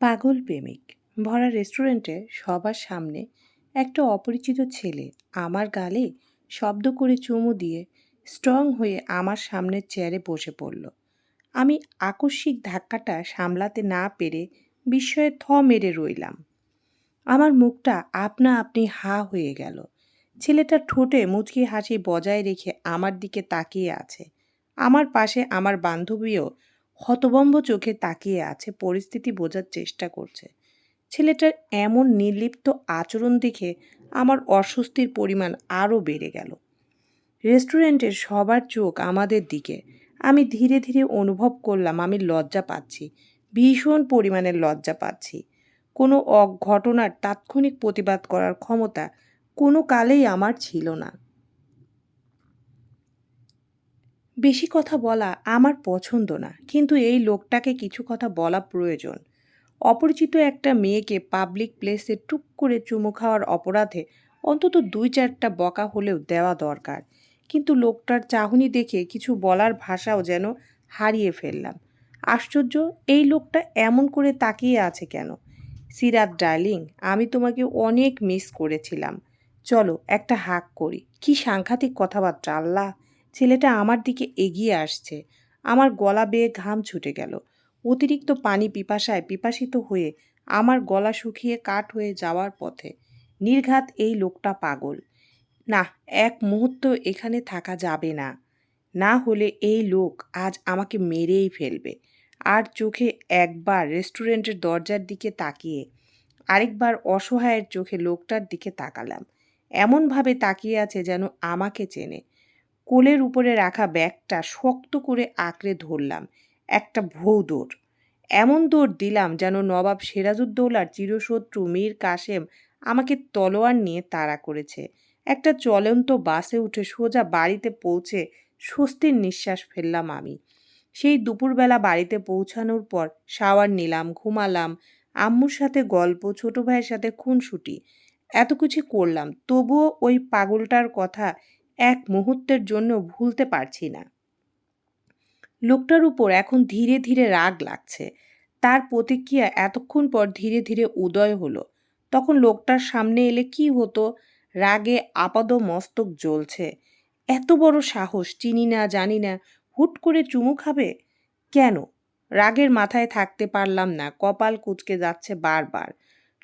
পাগল প্রেমিক। ভরা রেস্টুরেন্টে সবার সামনে একটা অপরিচিত ছেলে আমার গালে শব্দ করে চুমু দিয়ে স্ট্রং হয়ে আমার সামনের চেয়ারে বসে পড়ল। আমি আকস্মিক ধাক্কাটা সামলাতে না পেরে বিস্ময়ে থ মেরে রইলাম। আমার মুখটা আপনা আপনি হা হয়ে গেল। ছেলেটা ঠোঁটে মুচকি হাসি বজায় রেখে আমার দিকে তাকিয়ে আছে। আমার পাশে আমার বান্ধবীও হতবম্ব চোখে তাকিয়ে আছে, পরিস্থিতি বোঝার চেষ্টা করছে। ছেলেটার এমন নির্লিপ্ত আচরণ দেখে আমার অস্বস্তির পরিমাণ আরও বেড়ে গেল। রেস্টুরেন্টের সবার চোখ আমাদের দিকে। আমি ধীরে ধীরে অনুভব করলাম, আমি লজ্জা পাচ্ছি, ভীষণ পরিমাণে লজ্জা পাচ্ছি। কোনো ঘটনার তাৎক্ষণিক প্রতিবাদ করার ক্ষমতা কোনো কালেই আমার ছিল না। বেশি কথা বলা আমার পছন্দ না, কিন্তু এই লোকটাকে কিছু কথা বলা প্রয়োজন। অপরিচিত একটা মেয়েকে পাবলিক প্লেসে টুক করে চুমু খাওয়ার অপরাধে অন্তত দুই চারটা বকা হলেও দেওয়া দরকার। কিন্তু লোকটার চাহনি দেখে কিছু বলার ভাষাও যেন হারিয়ে ফেললাম। আশ্চর্য, এই লোকটা এমন করে তাকিয়ে আছে কেন? সিরাত ডার্লিং, আমি তোমাকে অনেক মিস করেছিলাম। চলো একটা হাক করি। কি সাংঘাতিক কথাবার্তা, আল্লাহ। ছেলেটা আমার দিকে এগিয়ে আসছে। আমার গলা বেয়ে ঘাম ছুটে গেল। অতিরিক্ত পানি পিপাসায় পিপাসিত হয়ে আমার গলা শুকিয়ে কাঠ হয়ে যাওয়ার পথে নির্ঘাত এই লোকটা পাগল। না, এক মুহূর্ত এখানে থাকা যাবে না। না হলে এই লোক আজ আমাকে মেরেই ফেলবে। আর চোখে একবার রেস্টুরেন্টের দরজার দিকে তাকিয়ে আরেকবার অসহায়ের চোখে লোকটার দিকে তাকালাম। এমনভাবে তাকিয়ে আছে যেন আমাকে চেনে। কোলের উপরে রাখা ব্যাগটা শক্ত করে আঁকড়ে ধরলাম। একটা ভৌ দৌড়। এমন দৌড় দিলাম যেন নবাব সিরাজউদ্দৌলার চিরশত্রু মীর কাসেম আমাকে তলোয়ার নিয়ে তাড়া করেছে। একটা চলন্ত বাসে উঠে সোজা বাড়িতে পৌঁছে স্বস্তির নিঃশ্বাস ফেললাম আমি। সেই দুপুরবেলা বাড়িতে পৌঁছানোর পর শাওয়ার নিলাম, ঘুমালাম, আম্মুর সাথে গল্প, ছোট ভাইয়ের সাথে খুনসুটি, এত কিছু করলাম। তবুও ওই পাগলটার কথা এক মুহূর্তের জন্য ভুলতে পারছি না। লোকটার উপর এখন ধীরে ধীরে রাগ লাগছে। তার প্রতিক্রিয়া এতক্ষণ পর ধীরে ধীরে উদয় হলো। তখন লোকটার সামনে এলে কি হতো? রাগে আপাদ মস্তক জ্বলছে। এত বড় সাহস, চিনি না, জানি না, হুট করে চুমু খাবে? কেন? রাগের মাথায় থাকতে পারলাম না, কপাল কুচকে যাচ্ছে বারবার।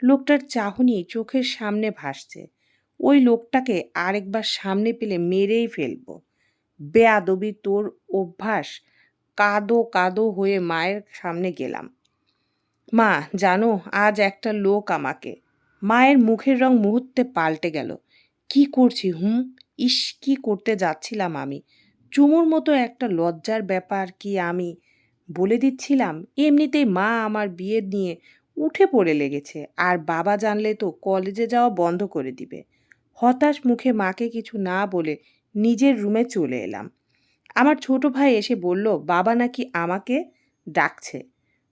লোকটার চাহনি চোখের সামনে ভাসছে। ওই লোকটাকে আরেকবার সামনে পেলে মেরেই ফেলব। বেয়াদবি তোর অভ্যাস। কাদো কাদো হয়ে মায়ের সামনে গেলাম। মা, জানো, আজ একটা লোক আমাকে। মায়ের মুখের রং মুহূর্তে পাল্টে গেল। কি করছি, হুম? ইস, কি করতে যাচ্ছিলাম আমি? চুমুর মতো একটা লজ্জার ব্যাপার কি আমি বলে দিচ্ছিলাম? এমনিতেই মা আমার বিয়ে নিয়ে উঠে পড়ে লেগেছে। আর বাবা জানলে তো কলেজে যাওয়া বন্ধ করে দিবে। হতাশ মুখে মাকে কিছু না বলে নিজের রুমে চলে এলাম। আমার ছোট ভাই এসে বলল, বাবা নাকি আমাকে ডাকছে।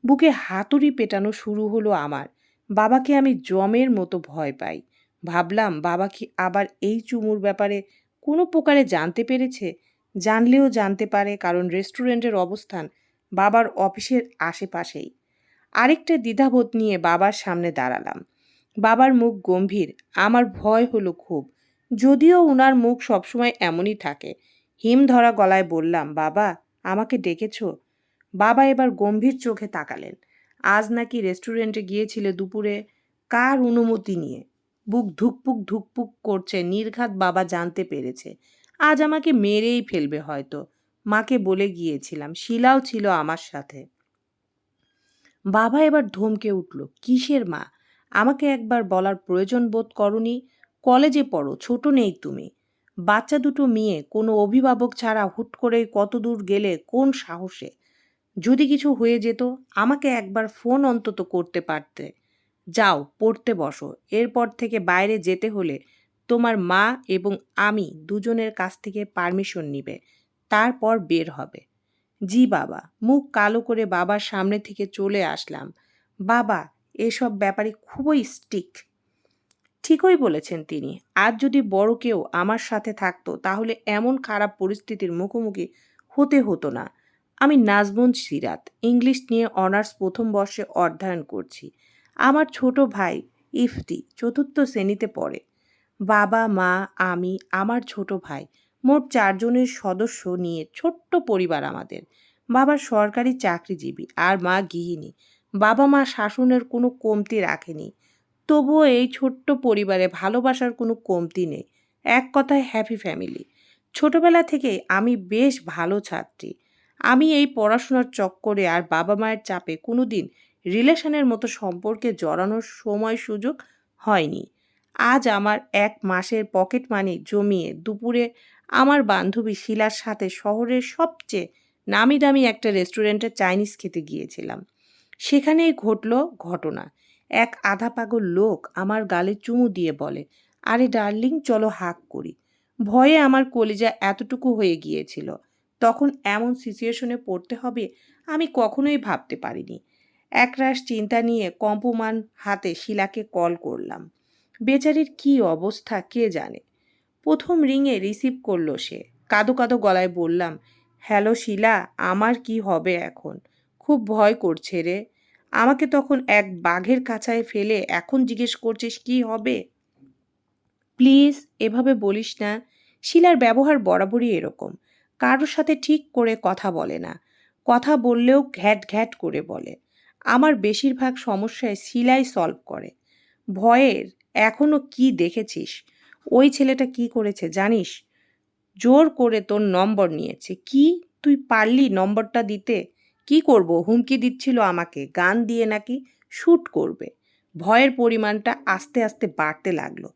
বুকে হাতুড়ি পেটানো শুরু হলো আমার। বাবাকে আমি জমের মতো ভয় পাই। ভাবলাম, বাবা কি আবার এই চুমুর ব্যাপারে কোনো প্রকারে জানতে পেরেছে? জানলেও জানতে পারে, কারণ রেস্টুরেন্টের অবস্থান বাবার অফিসের আশেপাশেই। আরেকটা দ্বিধাবোধ নিয়ে বাবার সামনে দাঁড়ালাম। বাবার মুখ গম্ভীর, আমার ভয় হলো খুব। যদিও উনার মুখ সবসময় এমনই থাকে। হিম ধরা গলায় বললাম, বাবা, আমাকে ডেকেছ? বাবা এবার গম্ভীর চোখে তাকালেন। আজ নাকি রেস্টুরেন্টে গিয়েছিলে দুপুরে? কার অনুমতি নিয়ে? বুক ধুকপুক ধুকপুক করছে, নির্ঘাত বাবা জানতে পেরেছে। আজ আমাকে মেরেই ফেলবে হয়তো। মাকে বলে গিয়েছিলাম, শিলাও ছিল আমার সাথে। বাবা এবার ধমকে উঠল, কিসের মা? আমাকে একবার বলার প্রয়োজন বোধ করনি, কলেজে পড়ো, ছোট নেই তুমি। বাচ্চা দুটো মেয়ে, কোনো অভিভাবক ছাড়া হুট করে কত দূর গেলে কোন সাহসে? যদি কিছু হয়ে যেত, আমাকে একবার ফোন অন্তত করতে পারতে। যাও, পড়তে বসো। এরপর থেকে বাইরে যেতে হলে তোমার মা এবং আমি দুজনের কাছ থেকে পারমিশন নিবে। তারপর বের হবে। জি বাবা, মুখ কালো করে বাবার সামনে থেকে চলে আসলাম। বাবা এসব ব্যাপারে খুবই স্টিক ঠিকই বলেছেন তিনি। আজ যদি বড় কেউ আমার সাথে থাকতো, তাহলে এমন খারাপ পরিস্থিতির মুখোমুখি হতে হতো না। আমি নাজমুন সিরাত, ইংলিশ নিয়ে অনার্স প্রথম বর্ষে অধ্যয়ন করছি। আমার ছোট ভাই ইফতি চতুর্থ শ্রেণীতে পড়ে। বাবা, মা, আমি, আমার ছোট ভাই, মোট চারজনের সদস্য নিয়ে ছোট্ট পরিবার আমাদের। বাবা সরকারি চাকরিজীবী আর মা গৃহিণী। বাবা মা শাসনের কোনো কমতি রাখেনি। তবুও এই ছোট্ট পরিবারে ভালোবাসার কোনো কমতি নেই। এক কথায় হ্যাপি ফ্যামিলি ছোটবেলা থেকে আমি বেশ ভালো ছাত্রী। আমি এই পড়াশোনার চক্করে আর বাবা মায়ের চাপে কোনো দিন রিলেশনের মতো সম্পর্কে জড়ানোর সময় সুযোগ হয়নি। আজ আমার এক মাসের পকেট মানি জমিয়ে দুপুরে আমার বান্ধবী শিলার সাথে শহরের সবচেয়ে নামি দামি একটা রেস্টুরেন্টে চাইনিজ খেতে গিয়েছিলাম। সেখানেই ঘটল ঘটনা। এক আধা পাগল লোক আমার গালে চুমু দিয়ে বলে, আরে ডার্লিং, চলো হাক করি। ভয়ে আমার কলিজা এতটুকু হয়ে গিয়েছিল। তখন এমন সিচুয়েশনে পড়তে হবে আমি কখনোই ভাবতে পারিনি। একরাশ চিন্তা নিয়ে কম্পমান হাতে শিলাকে কল করলাম। বেচারির কি অবস্থা কে জানে? প্রথম রিংয়ে রিসিভ করল সে। কাদো কাদো গলায় বললাম, হ্যালো শিলা, আমার কি হবে এখন? খুব ভয় করছে রে। আমাকে তখন এক বাঘের কাছায় ফেলে এখন জিজ্ঞেস করছিস কি হবে? প্লিজ, এভাবে বলিস না। শিলার ব্যবহার বরাবরই এরকম। কারোর সাথে ঠিক করে কথা বলে না। কথা বললেও ঘ্যাট ঘ্যাট করে বলে। আমার বেশিরভাগ সমস্যায় শিলাই সলভ করে। ভয়ের এখনও কি দেখেছিস? ওই ছেলেটা কি করেছে জানিস? জোর করে তোর নম্বর নিয়েছে। কি? তুই পারলি নম্বরটা দিতে? কি করব? হুমকি দিচ্ছিল আমাকে। গান দিয়ে নাকি শ্যুট করবে। ভয়ের পরিমাণটা আস্তে আস্তে বাড়তে লাগল।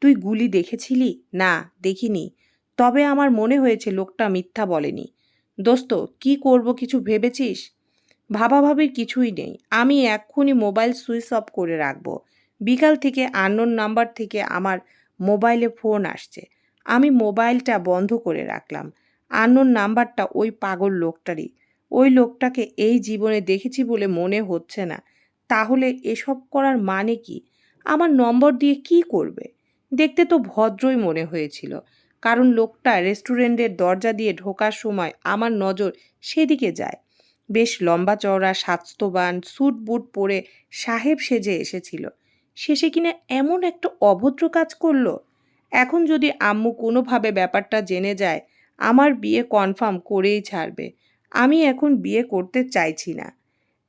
তুই গুলি দেখেছিলি? না, দেখিনি। তবে আমার মনে হয়েছে লোকটা মিথ্যা বলেনি। দোস্ত, কি করব কিছু ভেবেছিস? ভাবাভাবির কিছুই নেই। আমি এক্ষুনি মোবাইল সুইচ অফ করে রাখব। বিকাল থেকে আননোন নাম্বার থেকে আমার মোবাইলে ফোন আসছে। আমি মোবাইলটা বন্ধ করে রাখলাম। আননোন নাম্বারটা ওই পাগল লোকটারই। ওই লোকটাকে এই জীবনে দেখেছি বলে মনে হচ্ছে না। তাহলে এসব করার মানে কি? আমার নম্বর দিয়ে কি করবে? দেখতে তো ভদ্রই মনে হয়েছিল। কারণ লোকটা রেস্টুরেন্টের দরজা দিয়ে ঢোকার সময় আমার নজর সেদিকে যায়। বেশ লম্বা চওড়া, স্বাস্থ্যবান, স্যুট বুট পরে সাহেব সেজে এসেছিল। শেষে কিনা এমন একটা অভদ্র কাজ করল? এখন যদি আম্মু কোনোভাবে ব্যাপারটা জেনে যায়, আমার বিয়ে কনফার্ম করেই ছাড়বে। আমি এখন বিয়ে করতে চাইছি না।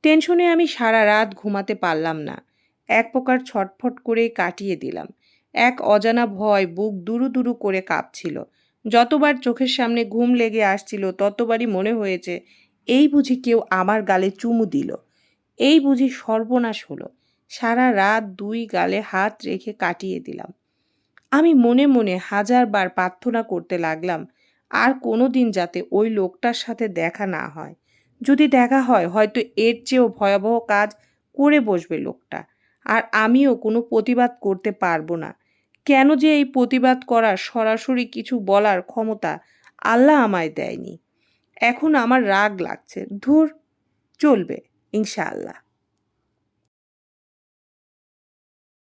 টেনশনে আমি সারা রাত ঘুমাতে পারলাম না। এক প্রকার ছটফট করেই কাটিয়ে দিলাম। এক অজানা ভয় বুক দুরু দুরু করে কাঁপছিল। যতবার চোখের সামনে ঘুম লেগে আসছিল, ততবারই মনে হয়েছে, এই বুঝি কেউ আমার গালে চুমু দিল। এই বুঝি সর্বনাশ হলো। সারা রাত দুই গালে হাত রেখে কাটিয়ে দিলাম। আমি মনে মনে হাজারবার প্রার্থনা করতে লাগলাম আর কোনো দিন যাতে ওই লোকটার সাথে দেখা না হয়। যদি দেখা হয়, হয়তো এর চেয়েও ভয়াবহ কাজ করে বসবে লোকটা। আর আমিও কোনো প্রতিবাদ করতে পারব না। কেন যে এই প্রতিবাদ করার সরাসরি কিছু বলার ক্ষমতা আল্লাহ আমায় দেয়নি। এখন আমার রাগ লাগছে। ধুর, চলবে, ইনশাআল্লাহ।